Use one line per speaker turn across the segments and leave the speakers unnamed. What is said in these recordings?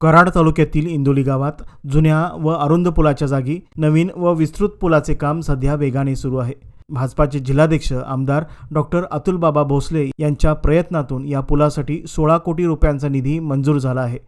कराड तालुक्यातील इंदोली गावात जुन्या व अरुंद पुलाच्या जागी नवीन व विस्तृत पुलाचे काम सध्या वेगाने सुरू आहे. भाजपाचे जिल्हाध्यक्ष आमदार डॉक्टर अतुल बाबा भोसले यांच्या प्रयत्नातून या पुलासाठी सोळा कोटी रुपयांचा निधी मंजूर झाला आहे.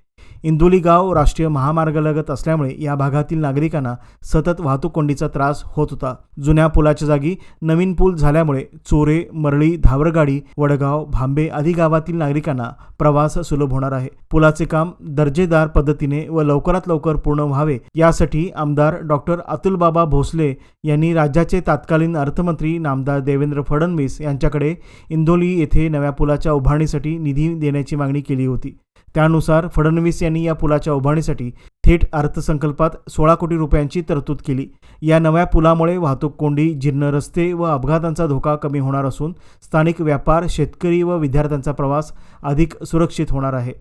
इंदोली गाव राष्ट्रीय महामार्गालगत असल्यामुळे या भागातील नागरिकांना सतत वाहतूक कोंडीचा त्रास होत होता. जुन्या पुलाच्या जागी नवीन पूल झाल्यामुळे चोरे मरळी धावरगाडी वडगाव भांबे आदी गावातील नागरिकांना प्रवास सुलभ होणार आहे. पुलाचे काम दर्जेदार पद्धतीने व लवकरात लवकर पूर्ण व्हावे यासाठी आमदार डॉक्टर अतुल बाबा भोसले यांनी राज्याचे तत्कालीन अर्थमंत्री नामदार देवेंद्र फडणवीस यांच्याकडे इंदोली येथे नव्या पुलाच्या उभारणीसाठी निधी देण्याची मागणी केली होती. त्यानुसार फडणवीस यांनी या पुलाच्या उभारणीसाठी थेट अर्थसंकल्पात सोळा कोटी रुपयांची तरतूद केली. या नव्या पुलामुळे वाहतूक कोंडी जीर्ण रस्ते व अपघातांचा धोका कमी होणार असून स्थानिक व्यापार शेतकरी व विद्यार्थ्यांचा प्रवास अधिक सुरक्षित होणार आहे.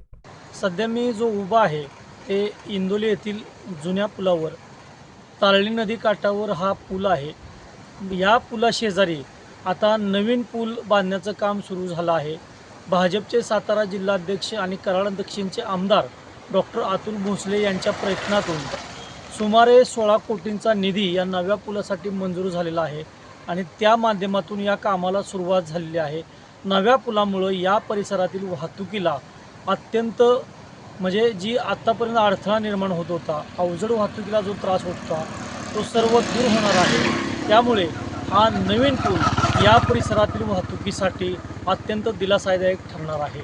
सध्या मी जो उभा आहे ते इंदोली येथील जुन्या पुलावर तारळी नदी काठावर हा पूल आहे. या पुलाशेजारी आता नवीन पूल बांधण्याचं काम सुरू झालं आहे. भाजपचे सातारा जिल्हाध्यक्ष आणि कराड दक्षिणचे आमदार डॉक्टर अतुल भोसले यांच्या प्रयत्नातून सुमारे सोळा कोटींचा निधी या नव्या पुलासाठी मंजूर झालेला आहे आणि त्या माध्यमातून या कामाला सुरुवात झालेली आहे. नव्या पुलामुळं या परिसरातील वाहतुकीला अत्यंत म्हणजे जी आत्तापर्यंत अडथळा निर्माण होत होता अवजड वाहतुकीला जो त्रास होता तो सर्व दूर होणार आहे. त्यामुळे हा नवीन पूल या परिसरातील वाहतुकीसाठी अत्यंत दिलासादायक ठरणार आहे.